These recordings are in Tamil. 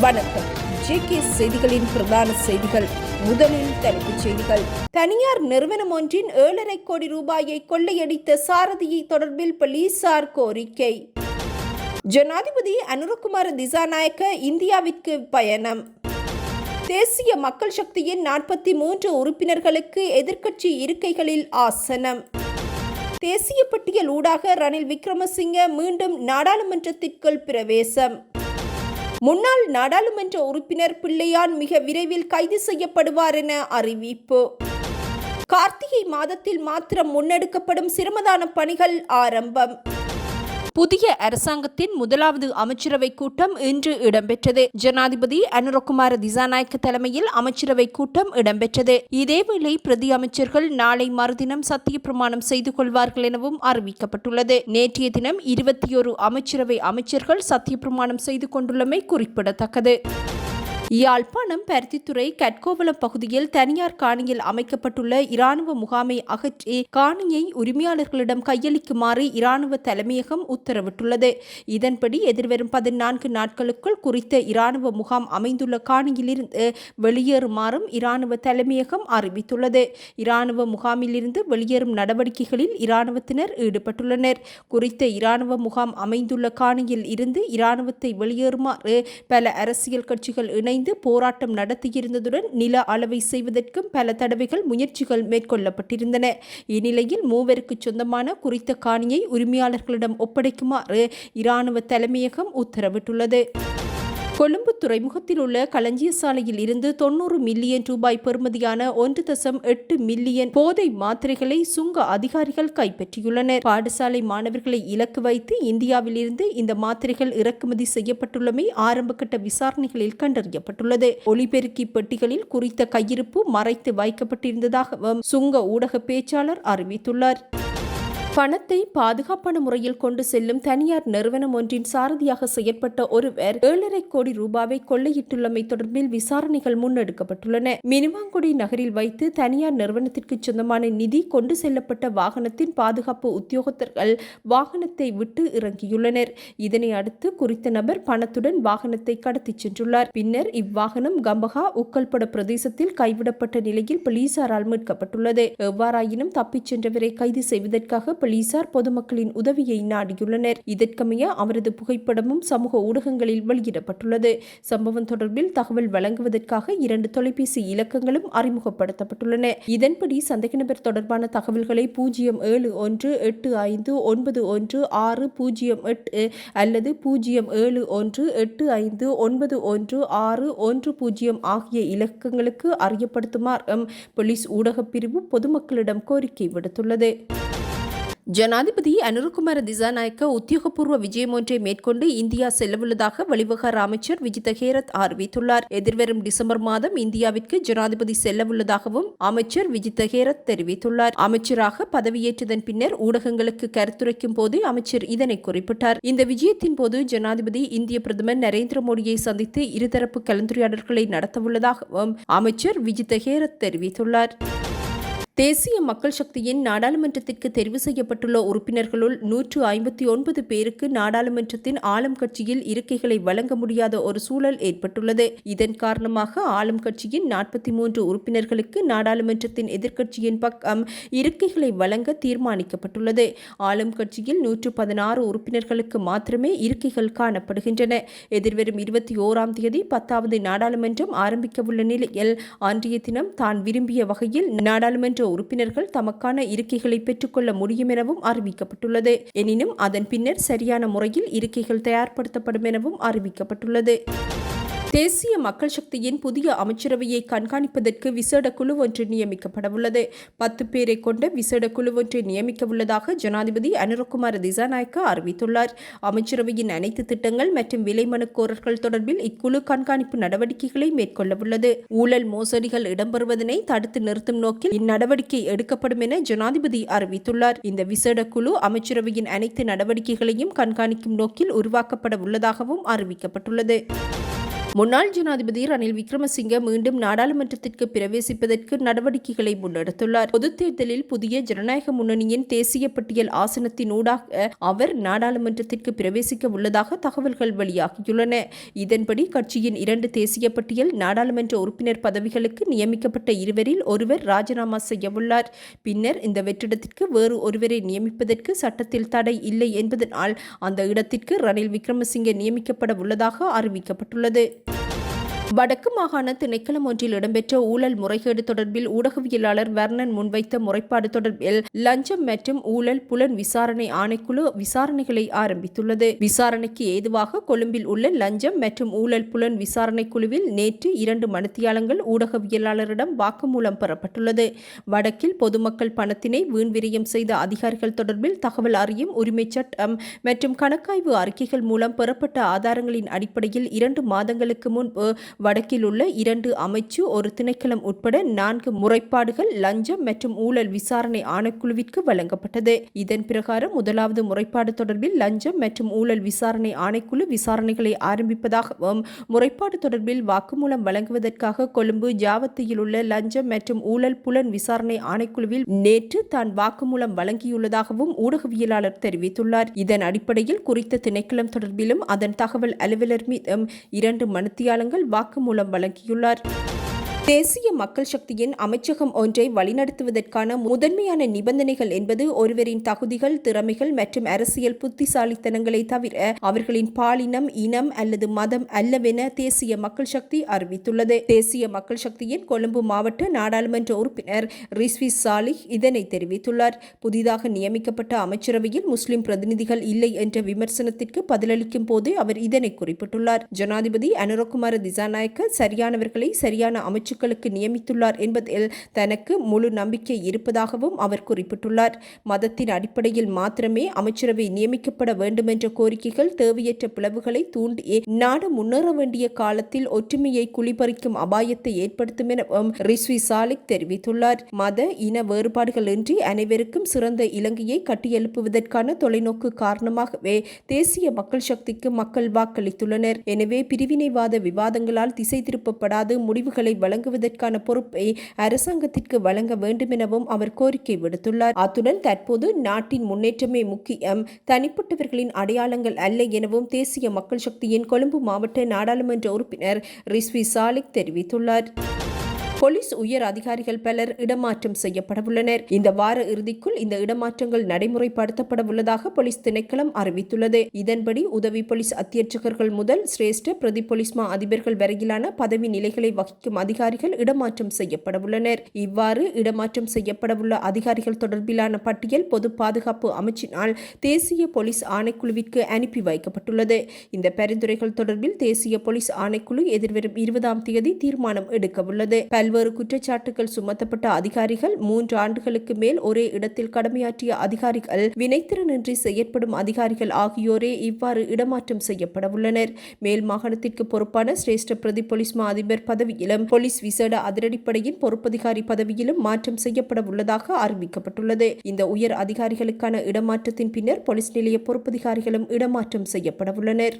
வணக்கம். ஜேகே செய்திகளின் பிரதான செய்திகள். முதலில் தலைப்புச் செய்திகள். தனியார் நிறுவனம் ஒன்றின் ஏழரை கோடி ரூபாயை கொள்ளையடித்த சாரதியை தொடர்பில் போலீசார் கோரிக்கை. ஜனாதிபதி அனுரகுமார திசாநாயக்க இந்தியாவிற்கு பயணம். தேசிய மக்கள் சக்தியின் நாற்பத்தி மூன்று உறுப்பினர்களுக்கு எதிர்க்கட்சி இருக்கைகளில் ஆசனம். தேசிய பட்டியல் ஊடாக ரணில் விக்ரமசிங்க மீண்டும் நாடாளுமன்றத்திற்குள் பிரவேசம். முன்னாள் நாடாளுமன்ற உறுப்பினர் பிள்ளையான் மிக விரைவில் கைது செய்யப்படுவார் என அறிவிப்பு. கார்த்திகை மாதத்தில் மாத்திரம் முன்னெடுக்கப்படும் சிரமதான பணிகள் ஆரம்பம். புதிய அரசாங்கத்தின் முதலாவது அமைச்சரவை கூட்டம் இன்று இடம்பெற்றது. ஜனாதிபதி அனுரகுமார திசாநாயக்க தலைமையில் அமைச்சரவை கூட்டம் இடம்பெற்றது. இதேவேளை பிரதி அமைச்சர்கள் நாளை மறுதினம் சத்திய பிரமாணம் செய்து கொள்வார்கள் எனவும் அறிவிக்கப்பட்டுள்ளது. நேற்றைய தினம் இருபத்தி ஒரு அமைச்சரவை அமைச்சர்கள் சத்திய பிரமாணம் செய்து கொண்டுள்ளமை குறிப்பிடத்தக்கது. யாழ்ப்பாணம் பருத்தித்துறை கட்கோவலம் பகுதியில் தனியார் காணியில் அமைக்கப்பட்டுள்ள இராணுவ முகாமை அகற்றி காணியை உரிமையாளர்களிடம் கையளிக்குமாறு இராணுவ தலைமையகம் உத்தரவிட்டுள்ளது. இதன்படி எதிர்வரும் பதினான்கு நாட்களுக்குள் குறித்த இராணுவ முகாம் அமைந்துள்ள காணியிலிருந்து வெளியேறுமாறும் இராணுவ தலைமையகம் அறிவித்துள்ளது. இராணுவ முகாமிலிருந்து வெளியேறும் நடவடிக்கைகளில் இராணுவத்தினர் ஈடுபட்டுள்ளனர். குறித்த இராணுவ முகாம் அமைந்துள்ள காணியில் இருந்து இராணுவத்தை வெளியேறுமாறு பல அரசியல் கட்சிகள் இணைந்து போராட்டம் நடத்தியிருந்ததுடன் நில அளவை செய்வதற்கும் பல தடவைகள் முயற்சிகள் மேற்கொள்ளப்பட்டிருந்தன. இந்நிலையில் மூவருக்கு சொந்தமான குறித்த காணியை உரிமையாளர்களிடம் ஒப்படைக்குமாறு இராணுவ தலைமையகம் உத்தரவிட்டுள்ளது. கொழும்பு துறைமுகத்தில் உள்ள களஞ்சிய சாலையில் இருந்து தொன்னூறு மில்லியன் ரூபாய் பெறுமதியான ஒன்று தசம் எட்டு மில்லியன் போதை மாத்திரைகளை சுங்க அதிகாரிகள் கைப்பற்றியுள்ளனர். பாடசாலை மாணவர்களை இலக்கு வைத்து இந்தியாவில் இருந்து இந்த மாத்திரைகள் இறக்குமதி செய்யப்பட்டுள்ளமை ஆரம்பகட்ட விசாரணைகளில் கண்டறியப்பட்டுள்ளது. ஒலிபெருக்கி பெட்டிகளில் குறித்த கையிருப்பு மறைத்து வைக்கப்பட்டிருந்ததாகவும் சுங்க ஊடக பேச்சாளர் அறிவித்துள்ளார். பணத்தை பாதுகாப்பான முறையில் கொண்டு செல்லும் தனியார் நிறுவனம் ஒன்றின் சாரதியாக செயற்பட்ட ஒருவர் ஏழரை கோடி ரூபாவை கொள்ளையிட்டுள்ளமை தொடர்பில் விசாரணைகள் முன்னெடுக்கப்பட்டுள்ளன. மினுவாங்குடி நகரில் வைத்து தனியார் நிறுவனத்திற்கு சொந்தமான நிதி கொண்டு செல்லப்பட்ட வாகனத்தின் பாதுகாப்பு உத்தியோகத்தர்கள் வாகனத்தை விட்டு இறங்கியுள்ளனர். இதனை அடுத்து குறித்த நபர் பணத்துடன் வாகனத்தை கடத்திச் சென்றுள்ளார். பின்னர் இவ்வாகனம் கம்பகா உக்கல்பட பிரதேசத்தில் கைவிடப்பட்ட நிலையில் போலீசாரால் மீட்கப்பட்டுள்ளது. எவ்வாறாயினும் தப்பிச் சென்றவரை கைது செய்வதற்காக போலீசார் பொதுமக்களின் உதவியை நாடியுள்ளனர். இதற்கமைய அவரது புகைப்படமும் சமூக ஊடகங்களில் வெளியிடப்பட்டுள்ளது. சம்பவம் தொடர்பில் தகவல் வழங்குவதற்காக இரண்டு தொலைபேசி இலக்கங்களும் அறிமுகப்படுத்தப்பட்டுள்ளன. இதன்படி சந்தேக நபர் தொடர்பான தகவல்களை பூஜ்ஜியம் ஏழு ஒன்று எட்டு ஐந்து ஒன்பது ஒன்று ஆறு பூஜ்ஜியம் எட்டு அல்லது பூஜ்ஜியம் ஏழு ஒன்று எட்டு ஐந்து ஒன்பது ஒன்று ஆறு ஒன்று பூஜ்ஜியம் ஆகிய இலக்கங்களுக்கு அறியப்படுத்துமாறும் போலீஸ் ஊடகப் பிரிவு பொதுமக்களிடம் கோரிக்கை விடுத்துள்ளது. ஜனாதிபதி அனுருகுமார திசாநாயக்க உத்தியோகபூர்வ விஜயம் ஒன்றை மேற்கொண்டு இந்தியா செல்லவுள்ளதாக வெளிவகார அமைச்சர் விஜித ஹேரத் அறிவித்துள்ளார். எதிர்வரும் டிசம்பர் மாதம் இந்தியாவிற்கு ஜனாதிபதி செல்லவுள்ளதாகவும் அமைச்சர் விஜித ஹேரத் தெரிவித்துள்ளார். அமைச்சராக பதவியேற்றதன் பின்னர் ஊடகங்களுக்கு கருத்துரைக்கும் போது அமைச்சர் இதனை குறிப்பிட்டார். இந்த விஜயத்தின் போது ஜனாதிபதி இந்திய பிரதமர் நரேந்திர மோடியை சந்தித்து இருதரப்பு கலந்துரையாடல்களை நடத்தவுள்ளதாகவும் அமைச்சர் விஜித ஹேரத் தெரிவித்துள்ளார். தேசிய மக்கள் சக்தியின் நாடாளுமன்றத்திற்கு தெரிவு செய்யப்பட்டுள்ள உறுப்பினர்களுள் நூற்று ஐம்பத்தி ஒன்பது பேருக்கு நாடாளுமன்றத்தின் ஆளும் கட்சியில் இருக்கைகளை வழங்க முடியாத ஒரு சூழல் ஏற்பட்டுள்ளது. இதன் காரணமாக ஆளும் கட்சியின் நாற்பத்தி மூன்று உறுப்பினர்களுக்கு நாடாளுமன்றத்தின் எதிர்க்கட்சியின் பக்கம் இருக்கைகளை வழங்க தீர்மானிக்கப்பட்டுள்ளது. ஆளும் கட்சியில் நூற்று பதினாறு உறுப்பினர்களுக்கு மாத்திரமே இருக்கைகள் காணப்படுகின்றன. எதிர்வரும் இருபத்தி ஓராம் தேதி பத்தாவது நாடாளுமன்றம் ஆரம்பிக்கவுள்ள நிலையில் அன்றைய தினம் தான் விரும்பிய வகையில் நாடாளுமன்ற உறுப்பினர்கள் தமக்கான இருக்கைகளை பெற்றுக்கொள்ள முடியும் எனவும் அறிவிக்கப்பட்டுள்ளது. எனினும் அதன் பின்னர் சரியான முறையில் இருக்கைகள் தயார்படுத்தப்படும் எனவும் அறிவிக்கப்பட்டுள்ளது. தேசிய மக்கள் சக்தியின் புதிய அமைச்சரவையை கண்காணிப்பதற்கு விசேட குழு ஒன்று நியமிக்கப்படவுள்ளது. பத்து பேரை கொண்ட விசேட குழு ஒன்றை நியமிக்கவுள்ளதாக ஜனாதிபதி அனுரகுமார் திசாநாயக்க அறிவித்துள்ளார். அமைச்சரவையின் அனைத்து திட்டங்கள் மற்றும் விலை மனுக்கோரர்கள் தொடர்பில் இக்குழு கண்காணிப்பு நடவடிக்கைகளை மேற்கொள்ளவுள்ளது. ஊழல் மோசடிகள் இடம்பெறுவதனை தடுத்து நிறுத்தும் நோக்கில் இந்நடவடிக்கை எடுக்கப்படும் என ஜனாதிபதி அறிவித்துள்ளார். இந்த விசேட குழு அமைச்சரவையின் அனைத்து நடவடிக்கைகளையும் கண்காணிக்கும் நோக்கில் உருவாக்கப்பட உள்ளதாகவும் அறிவிக்கப்பட்டுள்ளது. முன்னாள் ஜனாதிபதி ரணில் விக்ரமசிங்க மீண்டும் நாடாளுமன்றத்திற்கு பிரவேசிப்பதற்கு நடவடிக்கைகளை முன்னெடுத்துள்ளார். பொதுத் தேர்தலில் புதிய ஜனநாயக முன்னணியின் தேசிய பட்டியல் ஆசனத்தினூடாக அவர் நாடாளுமன்றத்திற்கு பிரவேசிக்க உள்ளதாக தகவல்கள் வெளியாகியுள்ளன. இதன்படி கட்சியின் இரண்டு தேசிய பட்டியல் நாடாளுமன்ற உறுப்பினர் பதவிகளுக்கு நியமிக்கப்பட்ட இருவரில் ஒருவர் ராஜினாமா செய்யவுள்ளார். பின்னர் இந்த வெற்றிடத்திற்கு வேறு ஒருவரை நியமிப்பதற்கு சட்டத்தில் தடை இல்லை என்பதனால் அந்த இடத்திற்கு ரணில் விக்ரமசிங்கே நியமிக்கப்பட உள்ளதாக அறிவிக்கப்பட்டுள்ளது. வடக்கு மாகாண திணைக்களம் ஒன்றில் இடம்பெற்ற ஊழல் முறைகேடு தொடர்பில் ஊடகவியலாளர் வர்ணன் முன்வைத்த முறைப்பாடு தொடர்பில் லஞ்சம் மற்றும் ஊழல் புலன் விசாரணை ஆணைக்குழு விசாரணைகளை ஆரம்பித்துள்ளது. விசாரணைக்கு ஏதுவாக கொழும்பில் உள்ள லஞ்சம் மற்றும் ஊழல் புலன் விசாரணை குழுவில் நேற்று இரண்டு மனுத்தியாளங்கள் ஊடகவியலாளரிடம் வாக்குமூலம் பெறப்பட்டுள்ளது. வடக்கில் பொதுமக்கள் பணத்தினை வீண்விரியம் செய்த அதிகாரிகள் தொடர்பில் தகவல் அறியும் உரிமைச் சட்டம் மற்றும் கணக்காய்வு அறிக்கைகள் மூலம் பெறப்பட்ட ஆதாரங்களின் அடிப்படையில் இரண்டு மாதங்களுக்கு முன்பு வடக்கில் உள்ள இரண்டு அமைச்சு ஒரு திணைக்களம் உட்பட நான்கு முறைப்பாடுகள் லஞ்சம் மற்றும் ஊழல் விசாரணை ஆணைக்குழுவிற்கு வழங்கப்பட்டது. இதன் பிரகாரம் முதலாவது முறைப்பாடு தொடர்பில் லஞ்சம் மற்றும் ஊழல் விசாரணை ஆணைக்குழு விசாரணைகளை ஆரம்பிப்பதாகவும் முறைப்பாடு தொடர்பில் வாக்குமூலம் வழங்குவதற்காக கொழும்பு ஜாவத்தியில் உள்ள லஞ்சம் மற்றும் ஊழல் புலன் விசாரணை ஆணைக்குழுவில் நேற்று தான் வாக்குமூலம் வழங்கியுள்ளதாகவும் ஊடகவியலாளர் தெரிவித்துள்ளார். இதன் அடிப்படையில் குறித்த திணைக்களம் தொடர்பிலும் அதன் தகவல் அலுவலர் மீதும் இரண்டு வாக்கு வாக்குமூலம் வழங்கியுள்ளார். தேசிய மக்கள் சக்தியின் அமைச்சகம் ஒன்றை வழிநடத்துவதற்கான முதன்மையான நிபந்தனைகள் என்பது ஒருவரின் தகுதிகள் திறமைகள் மற்றும் அரசியல் புத்திசாலித்தனங்களை தவிர அவர்களின் பாலினம் இனம் அல்லது மதம் அல்லவென தேசிய மக்கள் சக்தி அறிவித்துள்ளது. தேசிய மக்கள் சக்தியின் கொழும்பு மாவட்ட நாடாளுமன்ற உறுப்பினர் ரிஸ்வி சாலிஹ் இதனை தெரிவித்துள்ளார். புதிதாக நியமிக்கப்பட்ட அமைச்சரவையில் முஸ்லிம் பிரதிநிதிகள் இல்லை என்ற விமர்சனத்திற்கு பதிலளிக்கும் போது அவர் இதனை குறிப்பிட்டுள்ளார். ஜனாதிபதி அனுரகுமார திசாநாயக்க சரியானவர்களை சரியான அமைச்சு அமைச்சுக்களுக்கு நியமித்துள்ளார் என்பதில் தனக்கு முழு நம்பிக்கை இருப்பதாகவும் அவர் குறிப்பிட்டுள்ளார். மதத்தின் அடிப்படையில் மாத்திரமே அமைச்சரவை நியமிக்கப்பட வேண்டும் என்ற கோரிக்கைகள் தேவையற்ற பிளவுகளை தூண்டி நாடு முன்னேற வேண்டிய காலத்தில் ஒற்றுமையை குளிபறிக்கும் அபாயத்தை ஏற்படுத்தும் எனவும் ரிஸ்வி சாலிக் தெரிவித்துள்ளார். மத இன வேறுபாடுகள் இன்றி அனைவருக்கும் சிறந்த இலங்கையை கட்டியெழுப்புவதற்கான தொலைநோக்கு காரணமாகவே தேசிய மக்கள் சக்திக்கு மக்கள் வாக்களித்துள்ளனர். எனவே பிரிவினைவாத விவாதங்களால் திசை திருப்பப்படாது முடிவுகளை வழங்க வழங்குவதற்கான பொறுப்பை அரசாங்கத்திற்கு வழங்க வேண்டும் எனவும் அவர் கோரிக்கை விடுத்துள்ளார். அத்துடன் தற்போது நாட்டின் முன்னேற்றமே முக்கியம். தனிப்பட்டவர்களின் அடையாளங்கள் அல்ல எனவும் தேசிய மக்கள் சக்தியின் கொழும்பு மாவட்ட நாடாளுமன்ற உறுப்பினர் ரிஸ்வி சாலிக் தெரிவித்துள்ளார். போலீஸ் உயர் அதிகாரிகள் பலர் இடமாற்றம் செய்யப்படவுள்ளனர். இந்த வார இறுதிக்குள் இந்த இடமாற்றங்கள் நடைமுறைப்படுத்தப்பட உள்ளதாக போலீஸ் திணைக்களம் அறிவித்துள்ளது. இதன்படி உதவி போலீஸ் அத்தியட்சகர்கள் முதல் சிரேஷ்ட பிரதி போலீஸ் மா அதிபர்கள் வரையிலான பதவி நிலைகளை வகிக்கும் அதிகாரிகள் இடமாற்றம் செய்யப்படவுள்ளனர். இவ்வாறு இடமாற்றம் செய்யப்படவுள்ள அதிகாரிகள் தொடர்பிலான பட்டியல் பொது பாதுகாப்பு அமைச்சினால் தேசிய போலீஸ் ஆணைக்குழுவிற்கு அனுப்பி வைக்கப்பட்டுள்ளது. இந்த பரிந்துரைகள் தொடர்பில் தேசிய போலீஸ் ஆணைக்குழு எதிர்வரும் இருபதாம் தேதி தீர்மானம் எடுக்கவுள்ளது. பல்வேறு குற்றச்சாட்டுகள் சுமத்தப்பட்ட அதிகாரிகள் மூன்று ஆண்டுகளுக்கு மேல் ஒரே இடத்தில் கடமையாற்றிய அதிகாரிகள் வினைத்திறனின்றி செயற்படும் அதிகாரிகள் ஆகியோரே இவ்வாறு இடமாற்றம் செய்யப்பட உள்ளனர். மேல் மாகாணத்திற்கு பொறுப்பான சிரேஷ்ட பிரதி போலீஸ் மா அதிபர் பதவியிலும் போலீஸ் விசேட அதிரடிப்படையின் பொறுப்பதிகாரி பதவியிலும் மாற்றம் செய்யப்பட உள்ளதாக அறிவிக்கப்பட்டுள்ளது. இந்த உயர் அதிகாரிகளுக்கான இடமாற்றத்தின் பின்னர் போலீஸ் நிலைய பொறுப்பதிகாரிகளும் இடமாற்றம் செய்யப்பட உள்ளனர்.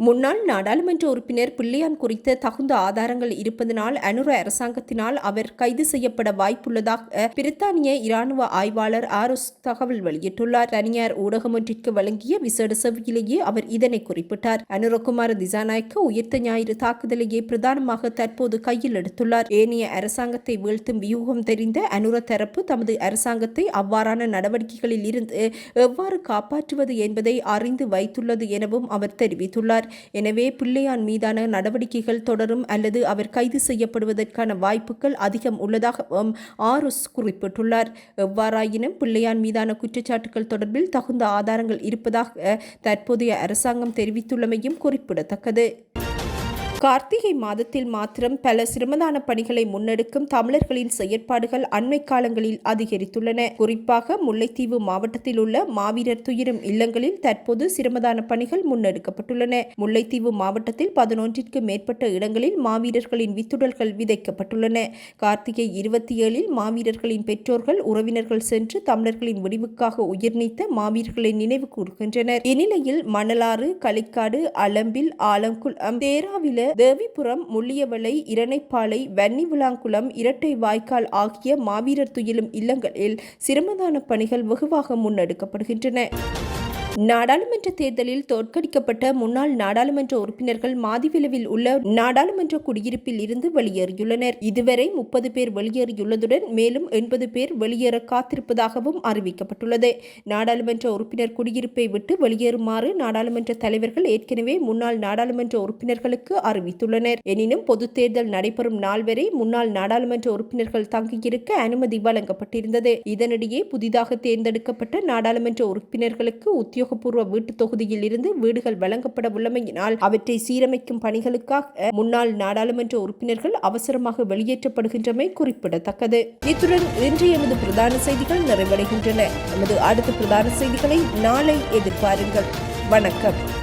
முன்னாள் நாடாளுமன்ற உறுப்பினர் பிள்ளையான் குறித்த தகுந்த ஆதாரங்கள் இருப்பதனால் அனுர அரசாங்கத்தினால் அவர் கைது செய்யப்பட வாய்ப்புள்ளதாக பிரித்தானிய இராணுவ ஆய்வாளர் ஆரோஸ் தகவல் வெளியிட்டுள்ளார். தனியார் ஊடகம் ஒன்றிற்கு வழங்கிய விசேட செவியிலேயே அவர் இதனை குறிப்பிட்டார். அனுரகுமார திசாநாயக்க உயிர்த்த ஞாயிறு தாக்குதலையே பிரதானமாக தற்போது கையில் எடுத்துள்ளார். ஏனைய அரசாங்கத்தை வீழ்த்தும் வியூகம் தெரிந்த அனுர தரப்பு தமது அரசாங்கத்தை அவ்வாறான நடவடிக்கைகளில் இருந்து எவ்வாறு காப்பாற்றுவது என்பதை அறிந்து வைத்துள்ளது எனவும் அவர் தெரிவித்துள்ளார். எனவே பிள்ளையான் மீதான நடவடிக்கைகள் தொடரும் அல்லது அவர் கைது செய்யப்படுவதற்கான வாய்ப்புகள் அதிகம் உள்ளதாகவும் ஆருஸ் குறிப்பிட்டுள்ளார். எவ்வாறாயினும் பிள்ளையான் மீதான குற்றச்சாட்டுகள் தொடர்பில் தகுந்த ஆதாரங்கள் இருப்பதாக தற்போதைய அரசாங்கம் தெரிவித்துள்ளமையும் குறிப்பிடத்தக்கது. கார்த்திகை மாதத்தில் மாத்திரம் பல சிரமதான பணிகளை முன்னெடுக்கும் தமிழர்களின் செயற்பாடுகள் அண்மை காலங்களில் அதிகரித்துள்ளன. குறிப்பாக முல்லைத்தீவு மாவட்டத்தில் உள்ள மாவீரர் துயிரும் இல்லங்களில் தற்போது சிரமதான பணிகள் முன்னெடுக்கப்பட்டுள்ளன. முல்லைத்தீவு மாவட்டத்தில் பதினொன்றிற்கு மேற்பட்ட இடங்களில் மாவீரர்களின் வித்துடல்கள் விதைக்கப்பட்டுள்ளன. கார்த்திகை இருபத்தி ஏழில் மாவீரர்களின் பெற்றோர்கள் உறவினர்கள் சென்று தமிழர்களின் முடிவுக்காக உயிர்நீத்த மாவீரர்களை நினைவு கூறுகின்றனர். இந்நிலையில் மணலாறு களிக்காடு அலம்பில் ஆலங்குளம் தேராவில தேவிபுரம் முள்ளியவளை இரணைப்பாலை வன்னிவிளாங்குளம் இரட்டை வாய்க்கால் ஆகிய மாவீரர் துயிலும் இல்லங்களில் சிரமதான பணிகள் வெகுவாக முன்னெடுக்கப்படுகின்றன. நாடாளுமன்ற தேர்தலில் தோற்கடிக்கப்பட்ட முன்னாள் நாடாளுமன்ற உறுப்பினர்கள் மாதிவிலவில் உள்ள நாடாளுமன்ற குடியிருப்பில் இருந்து வெளியேறியுள்ளனர். இதுவரை முப்பது பேர் வெளியேறியுள்ளதுடன் மேலும் எண்பது பேர் வெளியேற காத்திருப்பதாகவும் அறிவிக்கப்பட்டுள்ளது. நாடாளுமன்ற உறுப்பினர் குடியிருப்பை விட்டு வெளியேறுமாறு நாடாளுமன்ற தலைவர்கள் ஏற்கனவே முன்னாள் நாடாளுமன்ற உறுப்பினர்களுக்கு அறிவித்துள்ளனர். எனினும் பொது தேர்தல் நடைபெறும் நாள் வரை முன்னாள் நாடாளுமன்ற உறுப்பினர்கள் தங்கியிருக்க அனுமதி வழங்கப்பட்டிருந்தது. இதனிடையே புதிதாக தேர்ந்தெடுக்கப்பட்ட நாடாளுமன்ற உறுப்பினர்களுக்கு உத்தியோக உத்தியோகபூர்வ வீட்டு தொகுதியில் இருந்து வீடுகள் வழங்கப்பட உள்ளமையினால் அவற்றை சீரமைக்கும் பணிகளுக்காக முன்னாள் நாடாளுமன்ற உறுப்பினர்கள் அவசரமாக வெளியேற்றப்படுகின்றமை குறிப்பிடத்தக்கது. இத்துடன் இன்று எமது பிரதான செய்திகள் நிறைவடைகின்றன. எமது அடுத்த பிரதான செய்திகளை நாளை எதிர்பாருங்கள். வணக்கம்.